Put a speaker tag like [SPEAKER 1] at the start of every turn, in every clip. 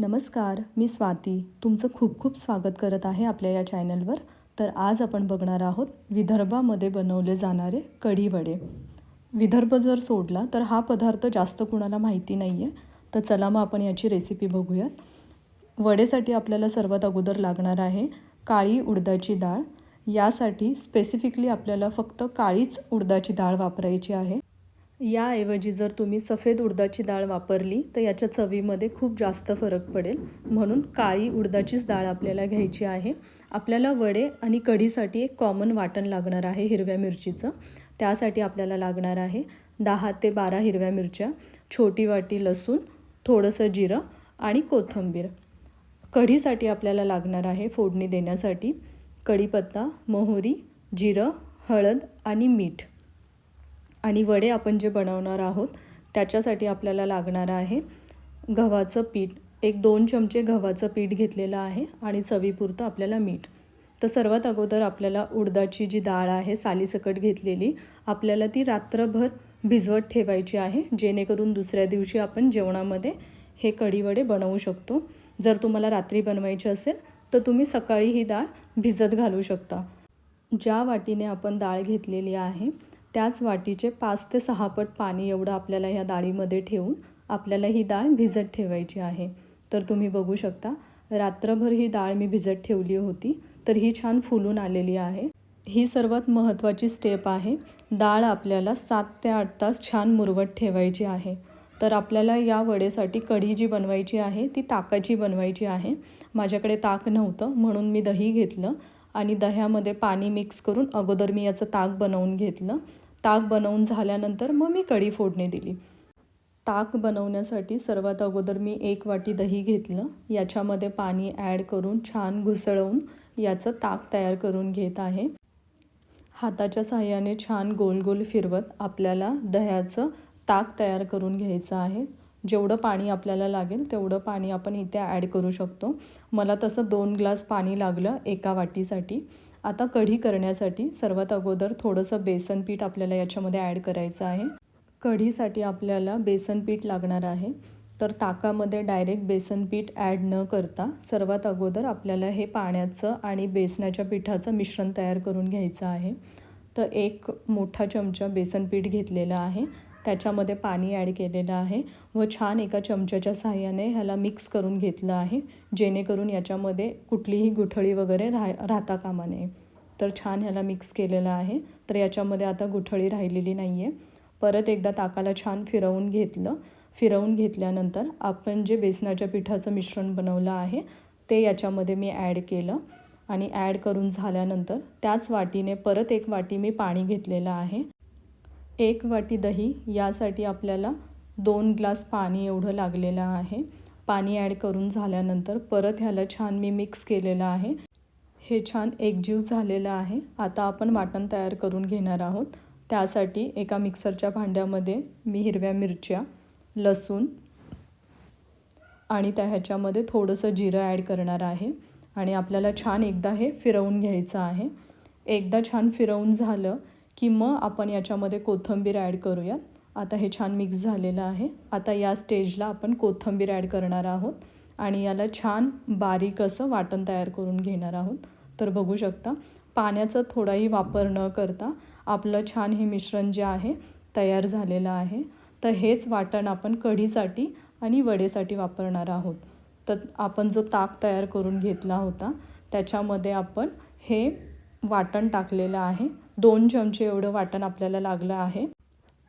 [SPEAKER 1] नमस्कार मी स्वाती. तुमचं खूप खूप स्वागत करत आहे आपल्या या चॅनलवर. तर आज आपण बघणार आहोत विदर्भामध्ये बनवले जाणारे कढी वडे विदर्भ जर सोडला तर हा पदार्थ जास्त कुणाला माहिती नाही आहे तर चला मग आपण याची रेसिपी बघूयात. वडेसाठी आपल्याला सर्वात अगोदर लागणार आहे काळी उडदाची डाळ. यासाठी स्पेसिफिकली आपल्याला फक्त काळीच उडदाची डाळ वापरायची आहे. याऐवजी जर तुम्ही सफेद उडदाची डाळ वापरली तर याच्या चवीमध्ये खूप जास्त फरक पडेल. म्हणून काळी उडदाचीच डाळ आपल्याला घ्यायची आहे. आपल्याला वडे आणि कढीसाठी एक कॉमन वाटण लागणार आहे हिरव्या मिरचीचं. त्यासाठी आपल्याला लागणार आहे दहा ते बारा हिरव्या मिरच्या छोटी वाटी लसूण थोडंसं जिरं आणि कोथिंबीर. कढीसाठी आपल्याला लागणार आहे फोडणी देण्यासाठी कढीपत्ता मोहरी जिरं हळद आणि मीठ. आणि वडे आपण जे बनवणार आहोत त्याच्यासाठी आपल्याला लागणार आहे गव्हाचं पीठ. एक दोन चमचे गव्हाचं पीठ घेतलेलं आहे आणि चवीपुरतं आपल्याला मीठ. तर सर्वात अगोदर आपल्याला उडदाची जी डाळ आहे सालीसकट घेतलेली आपल्याला ती रात्रभर भिजवत ठेवायची आहे जेणेकरून दुसऱ्या दिवशी आपण जेवणामध्ये हे कढीवडे बनवू शकतो. जर तुम्हाला रात्री बनवायचे असेल तर तुम्ही सकाळी ही डाळ भिजत घालू शकता. ज्या वाटीने आपण डाळ घेतलेली आहे त्याच वाटीचे पाच ते सहा पट पाणी एवढं आपल्याला ह्या डाळीमध्ये ठेवून आपल्याला ही डाळ भिजत ठेवायची आहे. तर तुम्ही बघू शकता रात्रभर ही डाळ मी भिजत ठेवली होती तर ही छान फुलून आलेली आहे. ही सर्वात महत्त्वाची स्टेप आहे. डाळ आपल्याला सात ते आठ तास छान मुरवत ठेवायची आहे. तर आपल्याला या वडेसाठी कढी जी बनवायची आहे ती ताकाची बनवायची आहे. माझ्याकडे ताक नव्हतं म्हणून मी दही घेतलं. आणि दह्यामध्ये पाणी मिक्स करून अगोदर मी याचं ताक बनवून घेतलं. ताक बनवून झाल्यानंतर मग मी कढी फोडणी दिली. ताक बनवण्यासाठी सर्वात अगोदर मी एक वाटी दही घेतलं. याच्यामध्ये पाणी ॲड करून छान घुसळवून याचं ताक तयार करून घेत आहे. हाताच्या साह्याने छान गोल गोल फिरवत आपल्याला दह्याचं ताक तयार करून घ्यायचं आहे. जेवढं पाणी आपल्याला लागेल तेवढं पाणी आपण इथे ॲड करू शकतो. मला तसं दोन ग्लास पाणी लागलं एका वाटीसाठी. आता कढी करण्यासाठी सर्वात अगोदर थोडंसं बेसन पीठ आपल्याला याच्यामध्ये ॲड करायचं आहे. कढीसाठी आपल्याला बेसन पीठ लागणार आहे. तर ताकामध्ये डायरेक्ट बेसन पीठ ॲड न करता सर्वात अगोदर आपल्याला हे पाण्याचं आणि बेसनाच्या पिठाचं मिश्रण तयार करून घ्यायचं आहे. तर एक मोठा चमचा बेसन पीठ घेतलेला आहे. त्याच्यामध्ये पाणी ॲड केलेलं आहे व छान एका चमच्याच्या साह्याने ह्याला मिक्स करून घेतलं आहे जेणेकरून याच्यामध्ये कुठलीही गुठळी वगैरे राह राहता कामा नये. तर छान ह्याला मिक्स केलेलं आहे. तर याच्यामध्ये आता गुठळी राहिलेली नाही आहे परत एकदा ताकाला छान फिरवून घेतलं. फिरवून घेतल्यानंतर आपण जे बेसनाच्या पिठाचं मिश्रण बनवलं आहे ते याच्यामध्ये मी ॲड केलं आणि ॲड करून झाल्यानंतर त्याच वाटीने परत एक वाटी मी पाणी घेतलेलं आहे. एक वाटी दही यासाठी आपल्याला दोन ग्लास पाणी एवढं लागलेलं आहे. पाणी ॲड करून झाल्यानंतर परत ह्याला छान मी मिक्स केलेलं आहे. हे छान एकजीव झालेलं आहे. आता आपण वाटण तयार करून घेणार आहोत. त्यासाठी एका मिक्सरच्या भांड्यामध्ये मी हिरव्या मिरच्या लसूण आणि त्या ह्याच्यामध्ये थोडंसं जिरं ॲड करणार आहे. आणि आपल्याला छान एकदा हे फिरवून घ्यायचं आहे. एकदा छान फिरवून झालं की मग आपण याच्यामध्ये कोथिंबीर ॲड करूयात. आता हे छान मिक्स झालेलं आहे. आता या स्टेजला आपण कोथिंबीर ॲड करणार आहोत आणि याला छान बारीक असं वाटण तयार करून घेणार आहोत. तर बघू शकता पाण्याचा थोडाही वापर न करता आपलं छान हे मिश्रण जे आहे तयार झालेलं आहे. तर हेच वाटण आपण कढीसाठी आणि वडेसाठी वापरणार आहोत. तर आपण जो ताक तयार करून घेतला होता त्याच्यामध्ये आपण हे वाटण टाकलेलं आहे. दोन चमचे एवढं वाटण आपल्याला लागलं आहे.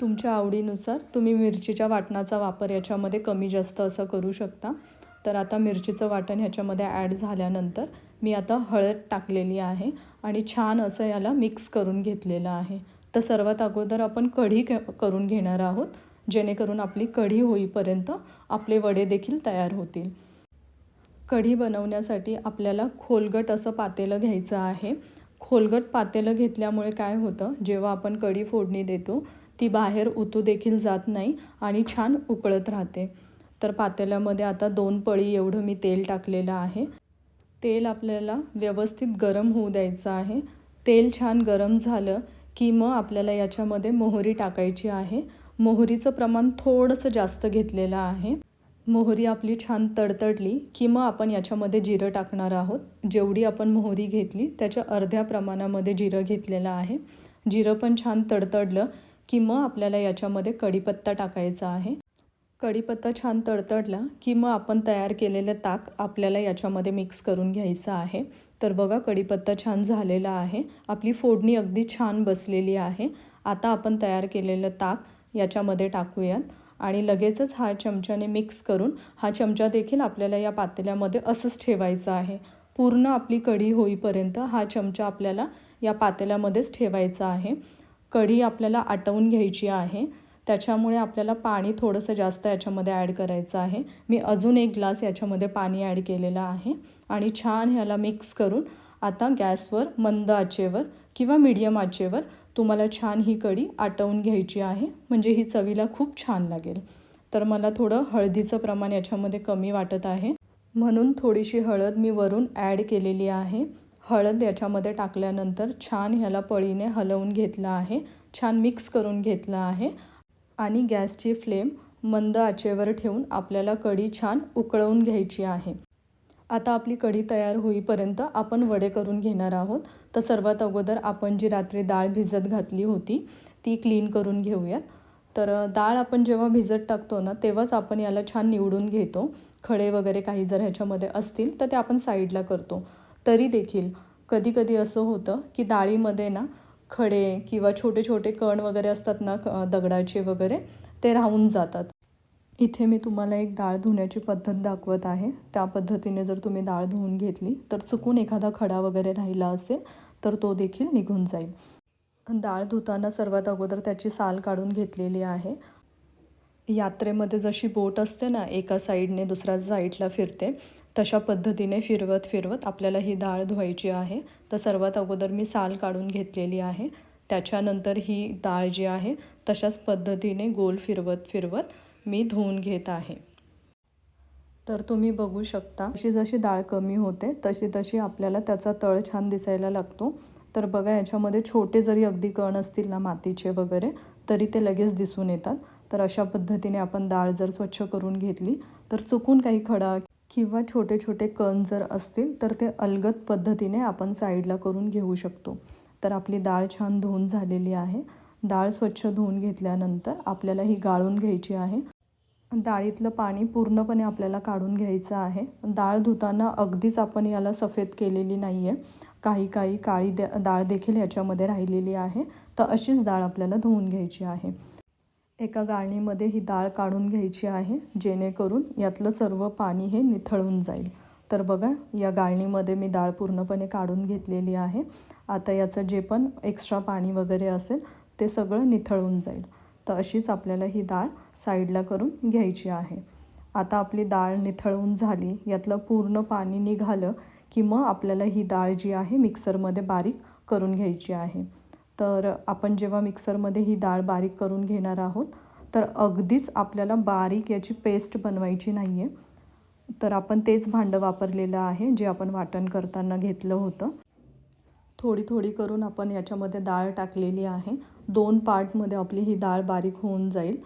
[SPEAKER 1] तुमच्या आवडीनुसार तुम्ही मिरचीच्या वाटणाचा वापर याच्यामध्ये कमी जास्त असं करू शकता. तर आता मिरचीचं वाटण ह्याच्यामध्ये ॲड झाल्यानंतर मी आता हळद टाकलेली आहे आणि छान असं याला मिक्स करून घेतलेलं आहे. तर सर्वात अगोदर आपण कढी करून घेणार आहोत जेणेकरून आपली कढी होईपर्यंत आपले वडे देखील तयार होतील. कढी बनवण्यासाठी आपल्याला खोलगट असं पातेलं घ्यायचं आहे. खोलगट पातेलं घेतल्यामुळे काय होतं? जेव्हा आपण कढी फोडणी देतो ती बाहेर उतू देखील जात नाही आणि छान उकळत राहते. तर पातेल्यामध्ये आता दोन पळी एवढं मी तेल टाकलेलं आहे. तेल आपल्याला व्यवस्थित गरम होऊ द्यायचं आहे. तेल छान गरम झालं की मग आपल्याला याच्यामध्ये मोहरी टाकायची आहे. मोहरीचं प्रमाण थोडंसं जास्त घेतलेलं आहे. मोहरी आपली छान तडतडली की मग आपण याच्यामध्ये जिरं टाकणार आहोत. जेवढी आपण मोहरी घेतली त्याच्या अर्ध्या प्रमाणामध्ये जिरं घेतलेलं आहे. जिरं पण छान तडतडलं की मग आपल्याला याच्यामध्ये कढीपत्ता टाकायचा आहे. कढीपत्ता छान तडतडला की मग आपण तयार केलेलं ताक आपल्याला याच्यामध्ये मिक्स करून घ्यायचं आहे. तर बघा कढीपत्ता छान झालेला आहे. आपली फोडणी अगदी छान बसलेली आहे. आता आपण तयार केलेलं ताक याच्यामध्ये टाकूयात. आणि लगेचच हा चमच्याने मिक्स करून हा चमचा देखील आपल्याला या पातेल्यामध्ये असंच ठेवायचा आहे. पूर्ण आपली कढी होईपर्यंत हा चमचा आपल्याला या पातेल्यामध्येच ठेवायचा आहे. कढी आपल्याला आटवून घ्यायची आहे. त्याच्यामुळे आपल्याला पाणी थोडंसं जास्त याच्यामध्ये ॲड करायचं आहे. मी अजून एक ग्लास याच्यामध्ये पाणी ॲड केलेलं आहे. आणि छान ह्याला मिक्स करून आता गॅसवर मंद आचेवर किंवा मीडियम आचेवर तुम्हाला छान ही कढी आटवून घ्यायची आहे. म्हणजे ही चवीला खूप छान लागेल. तर मला थोडं हळदीचं प्रमाण याच्यामध्ये कमी वाटत आहे. म्हणून थोडीशी हळद मी वरून ॲड केलेली आहे. हळद याच्यामध्ये टाकल्यानंतर छान ह्याला पळीने हलवून घेतलं आहे. छान मिक्स करून घेतलं आहे. आणि गॅसची फ्लेम मंद आचेवर ठेवून आपल्याला कढी छान उकळवून घ्यायची आहे. आता आपली कढी तयार होईपर्यंत आपण वडे करून घेणार आहोत. तर सर्वात अगोदर आपण जी रात्री डाळ भिजत घातली होती ती क्लीन करून घेऊयात. तर डाळ आपण जेव्हा भिजत टाकतो ना तेव्हाच आपण याला छान निवडून घेतो. खडे वगैरे काही जर ह्याच्यामध्ये असतील तर ते आपण साईडला करतो. तरी देखील कधी कधी असं होतं की डाळीमध्ये ना खडे किंवा छोटे छोटे कण वगैरे असतात ना दगडाचे वगैरे ते राहून जातात. इथे मी तुम्हाला एक डाळ धुण्याची पद्धत दाखवत आहे. त्या पद्धतीने जर तुम्ही डाळ धुवून घेतली तर चुकून एखादा खडा वगैरे राहिला असेल तर तो देखील निघून जाईल. डाळ धुताना सर्वात अगोदर त्याची साल काढून घेतलेली आहे. यात्रेमध्ये जशी बोट असते ना एका साईडने दुसऱ्या साईडला फिरते तशा पद्धतीने फिरवत फिरवत आपल्याला ही डाळ धुवायची आहे. तर सर्वात अगोदर मी साल काढून घेतलेली आहे. त्याच्यानंतर ही डाळ जी आहे तशाच पद्धतीने गोल फिरवत फिरवत मी धुवून घेत आहे. तर तुम्ही बघू शकता जशी जशी डाळ कमी होते तशी तशी आपल्याला त्याचा तळ छान दिसायला लागतो. तर बघा याच्यामध्ये छोटे जरी अगदी कण असतील ना मातीचे वगैरे तरी ते लगेच दिसून येतात. तर अशा पद्धतीने आपण डाळ जर स्वच्छ करून घेतली तर चुकून काही खडा किंवा छोटे छोटे कण जर असतील तर ते अलगद पद्धतीने आपण साईडला करून घेऊ शकतो. तर आपली डाळ छान धुवून झालेली आहे. डाळ स्वच्छ धुवून घेतल्यानंतर आपल्याला ही गाळून घ्यायची आहे. डाळीतलं पाणी पूर्णपणे आपल्याला काढून घ्यायचं आहे. डाळ धुताना अगदीच आपण याला सफेद केलेली नाही आहे काही काही काळी दे डाळ देखील ह्याच्यामध्ये राहिलेली आहे. तर अशीच डाळ आपल्याला धुवून घ्यायची आहे. एका गाळणीमध्ये ही डाळ काढून घ्यायची आहे. जेणेकरून यातलं सर्व पाणी हे निथळून जाईल. तर बघा या गाळणीमध्ये मी डाळ पूर्णपणे काढून घेतलेली आहे. आता याचं जे पण एक्स्ट्रा पाणी वगैरे असेल ते सगळं निथळून जाईल. तर अशीच आपल्याला ही डाळ साईडला करून घ्यायची आहे. आता आपली डाळ निथळून झाली यातलं पूर्ण पाणी निघालं की मग आपल्याला ही डाळ जी आहे मिक्सरमध्ये बारीक करून घ्यायची आहे. तर आपण जेव्हा मिक्सरमध्ये ही डाळ बारीक करून घेणार आहोत तर अगदीच आपल्याला बारीक याची पेस्ट बनवायची नाही आहे तर आपण तेच भांडं वापरलेलं आहे जे आपण वाटण करताना घेतलं होतं. थोडी थोडी करून आपण याच्यामध्ये डाळ टाकलेली आहे. दोन पार्टमध्ये आपली ही डाळ बारीक होऊन जाईल.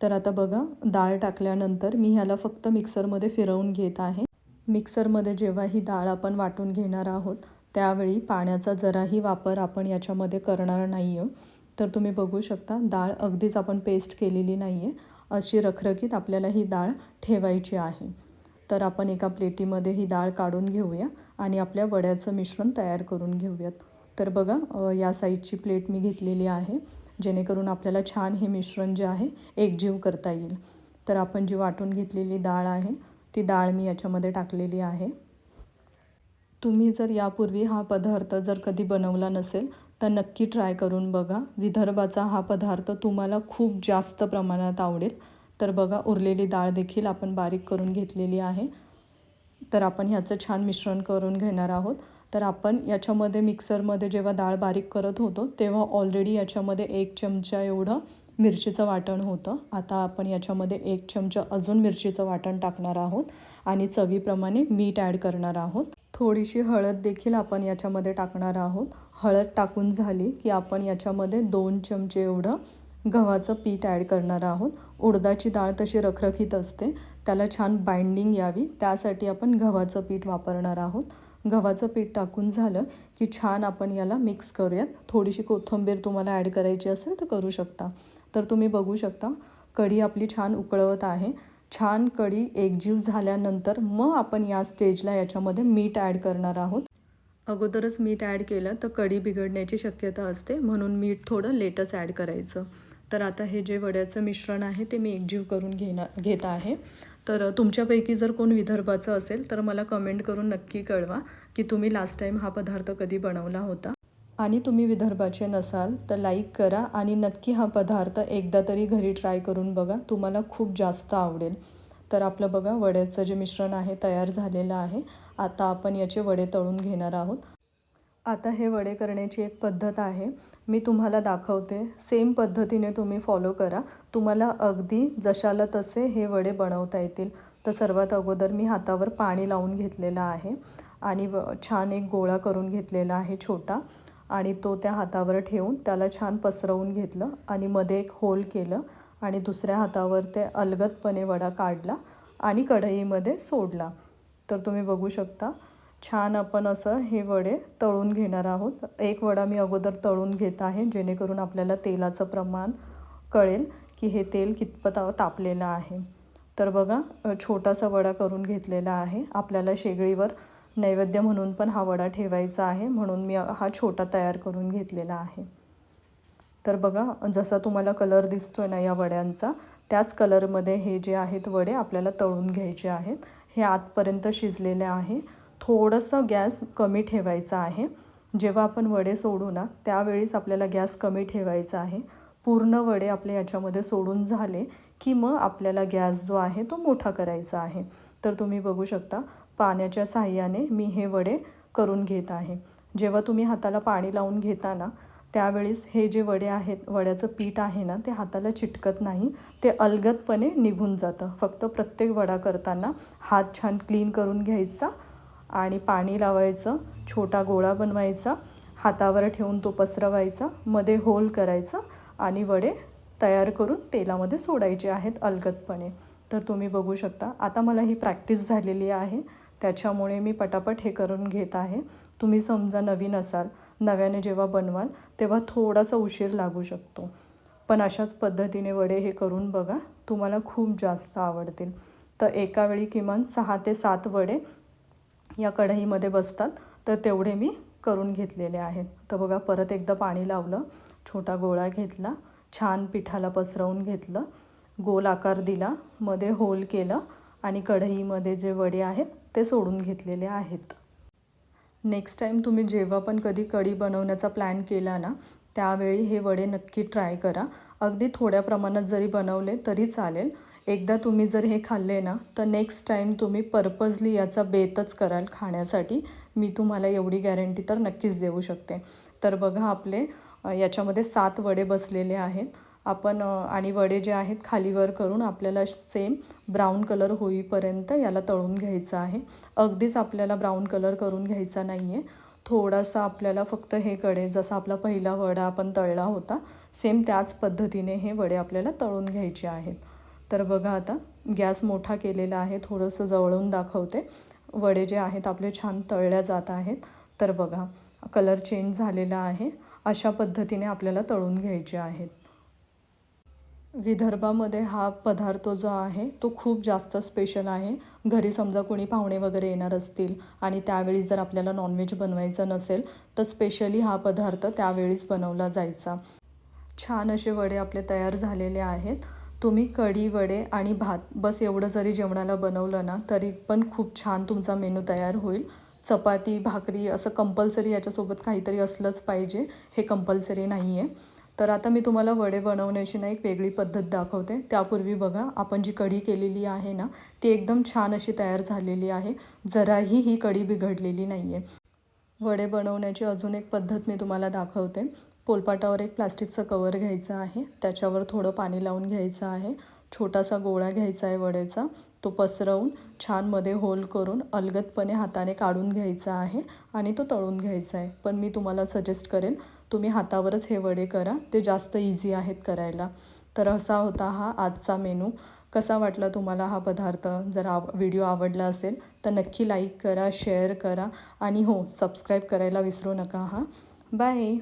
[SPEAKER 1] तर आता बघा डाळ टाकल्यानंतर मी ह्याला फक्त मिक्सरमध्ये फिरवून घेत आहे. मिक्सरमध्ये जेव्हा ही डाळ आपण वाटून घेणार आहोत त्यावेळी पाण्याचा जराही वापर आपण याच्यामध्ये करणार नाही आहे तर तुम्ही बघू शकता डाळ अगदीच आपण पेस्ट केलेली नाही आहे अशी रखरखीत आपल्याला ही डाळ ठेवायची आहे. तर आपण एका प्लेटीमध्ये ही डाळ काढून घेऊया आणि आपल्या वड्याचं मिश्रण तयार करून घेऊयात. तर बघा या साईजची प्लेट मी घेतलेली आहे जेणेकरून आपल्याला छान हे मिश्रण जे आहे एकजीव करता येईल. तर आपण जी वाटून घेतलेली डाळ आहे ती डाळ मी याच्यामध्ये टाकलेली आहे. तुम्ही जर यापूर्वी हा पदार्थ जर कधी बनवला नसेल तर नक्की ट्राय करून बघा. विदर्भाचा हा पदार्थ तुम्हाला खूप जास्त प्रमाणात आवडेल. तर बघा उरलेली डाळ देखील आपण बारीक करून घेतलेली आहे. तर आपण ह्याचं छान मिश्रण करून घेणार आहोत. तर आपण याच्यामध्ये मिक्सरमध्ये जेव्हा डाळ बारीक करत होतो तेव्हा ऑलरेडी याच्यामध्ये एक चमचा एवढं मिरचीचं वाटण होतं. आता आपण याच्यामध्ये एक चमचा अजून मिरचीचं वाटण टाकणार आहोत आणि चवीप्रमाणे मीठ ॲड करणार आहोत. थोडीशी हळद देखील आपण याच्यामध्ये टाकणार आहोत. हळद टाकून झाली की आपण याच्यामध्ये दोन चमचे एवढं गव्हाचं पीठ ॲड करणार आहोत. उडदाची डाळ तशी रखरखीत असते. त्याला छान बाइंडिंग यावी. त्यासाठी आपण गव्हाचं पीठ वापरणार आहोत. गव्हाचं पीठ टाकून झालं की छान आपण याला मिक्स करूयात. थोडीशी कोथिंबीर तुम्हाला ॲड करायची असेल तर करू शकता. तर तुम्ही बघू शकता कढी आपली छान उकळवत आहे. छान कढी एकजीव झाल्यानंतर मग आपण या स्टेजला याच्यामध्ये मीठ ॲड करणार आहोत. अगोदरच मीठ ॲड केलं तर कढी बिघडण्याची शक्यता असते. म्हणून मीठ थोडं लेटच ॲड करायचं. तर आता हे जे वड्याचं मिश्रण आहे ते मी एकजीव करून घेणार घेत आहे. तर तुमच्यापैकी जर कोण विदर्भाचं असेल तर मला कमेंट करून नक्की कळवा की तुम्ही लास्ट टाईम हा पदार्थ कधी बनवला होता. आणि तुम्ही विदर्भाचे नसाल तर लाईक करा आणि नक्की हा पदार्थ एकदा तरी घरी ट्राय करून बघा. तुम्हाला खूप जास्त आवडेल. तर आपलं बघा वड्याचं जे मिश्रण आहे तयार झालेलं आहे. आता आपण याचे वडे तळून घेणार आहोत. आता हे वडे करण्याची एक पद्धत आहे. मी तुम्हाला दाखवते. सेम पद्धतीने तुम्ही फॉलो करा. तुम्हाला अगदी जशाला तसे हे वडे बनवता येतील. तर सर्वात अगोदर मी हातावर पाणी लावून घेतलेलं आहे. आणि व छान एक गोळा करून घेतलेला आहे छोटा. आणि तो त्या हातावर ठेवून त्याला छान पसरवून घेतलं आणि मध्ये एक होल केलं. आणि दुसऱ्या हातावर ते अलगदपणे वडा काढला आणि कढईमध्ये सोडला. तर तुम्ही बघू शकता छान आपण असं हे वडे तळून घेणार आहोत. एक वडा मी अगोदर तळून घेत आहे जेणेकरून आपल्याला तेलाचं प्रमाण कळेल की हे तेल कितपत तापलेलं आहे. तर बघा छोटासा वडा करून घेतलेला आहे. आपल्याला शेगडीवर नैवेद्य म्हणून पण हा वडा ठेवायचा आहे म्हणून मी हा छोटा तयार करून घेतलेला आहे. तर बघा जसा तुम्हाला कलर दिसतो आहे ना या वड्यांचा त्याच कलरमध्ये हे जे आहेत वडे आपल्याला तळून घ्यायचे आहेत. हे आतपर्यंत शिजलेले आहे. थोडंसं गॅस कमी ठेवायचा आहे. जेव्हा आपण वडे सोडू ना त्यावेळीच आपल्याला गॅस कमी ठेवायचा आहे. पूर्ण वडे आपले याच्यामध्ये सोडून झाले की मग आपल्याला गॅस जो आहे तो मोठा करायचा आहे. तर तुम्ही बघू शकता पाण्याच्या साह्याने मी हे वडे करून घेत आहे. जेव्हा तुम्ही हाताला पाणी लावून घेता ना त्यावेळेस हे जे वडे आहेत वड्याचं पीठ आहे ना ते हाताला चिटकत नाही. ते अलगदपणे निघून जातं. फक्त प्रत्येक वडा करताना हात छान क्लीन करून घ्यायचा आणि पाणी लावायचं छोटा गोळा बनवायचा हातावर ठेवून तो पसरवायचा मध्ये होल करायचा आणि वडे तयार करून तेलामध्ये सोडायचे आहेत अलगदपणे. तर तुम्ही बघू शकता आता मला ही प्रॅक्टिस झालेली आहे. त्याच्यामुळे मी पटापट हे करून घेत आहे. तुम्ही समजा नवीन असाल नव्याने जेव्हा बनवाल तेव्हा थोडासा उशीर लागू शकतो. पण अशाच पद्धतीने वडे हे करून बघा तुम्हाला खूप जास्त आवडतील. तर एका वेळी किमान सहा ते सात वडे या कढईमध्ये बसतात. तर तेवढे मी करून घेतलेले आहेत. तर बघा परत एकदा पाणी लावलं छोटा गोळा घेतला छान पिठाला पसरवून घेतलं गोल आकार दिला मध्ये होल केलं आणि कढईमध्ये जे वडे आहेत ते सोडून घेतलेले आहेत. नेक्स्ट टाईम तुम्ही जेव्हा पण कधी कढी बनवण्याचा प्लॅन केला ना त्यावेळी हे वडे नक्की ट्राय करा. अगदी थोड्या प्रमाणात जरी बनवले तरी चालेल. एकदा तुम्ही जर हे खाल्ले ना तर नेक्स्ट टाईम तुम्ही पर्पजली याचा बेतच कराल खाण्यासाठी. मी तुम्हाला एवढी गॅरंटी तर नक्कीच देऊ शकते. तर बघा आपले याच्यामध्ये सात वडे बसलेले आहेत. आपण आणि वडे जे आहेत खालीवर करून आपल्याला सेम ब्राऊन कलर होईपर्यंत याला तळून घ्यायचं आहे. अगदीच आपल्याला ब्राऊन कलर करून घ्यायचा नाही आहे थोडासा आपल्याला फक्त हे कडे जसा आपला पहिला वडा आपण तळला होता सेम त्याच पद्धतीने हे वडे आपल्याला तळून घ्यायचे आहेत. तर बघा आता गॅस मोठा केलेला आहे थोडंसं जवळून दाखवते. वडे जे आहेत आपले छान तळल्या जात आहेत. तर बघा कलर चेंज झालेला आहे. अशा पद्धतीने आपल्याला तळून घ्यायचे आहेत. विदर्भामध्ये हा पदार्थ जो आहे तो खूप जास्त स्पेशल आहे. घरी समजा कोणी पाहुणे वगैरे येणार असतील आणि त्यावेळी जर आपल्याला नॉनव्हेज बनवायचं नसेल तर स्पेशली हा पदार्थ त्यावेळीच बनवला जायचा. छान असे वडे आपले तयार झालेले आहेत. तुम्ही कढी वडे आणि भात बस एवढं जरी जेवणाला बनवलं ना तरी पण खूप छान तुमचा मेनू तयार होईल. चपाती भाकरी असं कंपल्सरी याच्यासोबत काहीतरी असलंच पाहिजे. हे कंपल्सरी नाही आहे तर आता मी तुम्हाला वडे बनवण्याची ना एक वेगळी पद्धत दाखवते. त्यापूर्वी बघा आपण जी कढी केलेली आहे ना ती एकदम छान अशी तयार झालेली आहे. जराही ही कढी बिघडलेली नाही आहे वडे बनवण्याची अजून एक पद्धत मी तुम्हाला दाखवते. पोलपाटावर एक प्लास्टिकचं कवर घ्यायचं आहे. त्याच्यावर थोडं पाणी लावून घ्यायचं आहे. छोटासा गोळा घ्यायचा आहे वड्याचा. तो पसरवून छानमध्ये होल करून अलगदपणे हाताने काढून घ्यायचा आहे आणि तो तळून घ्यायचा आहे. पण मी तुम्हाला सजेस्ट करेन तुम्ही हातावरच हे वडे करा. ते जास्त इझी आहेत करायला. तर असा होता हा आजचा मेनू कसा वाटला तुम्हाला हा पदार्थ? जर आव व्हिडिओ आवडला असेल तर नक्की लाईक करा शेअर करा आणि हो सबस्क्राईब करायला विसरू नका हां. बाय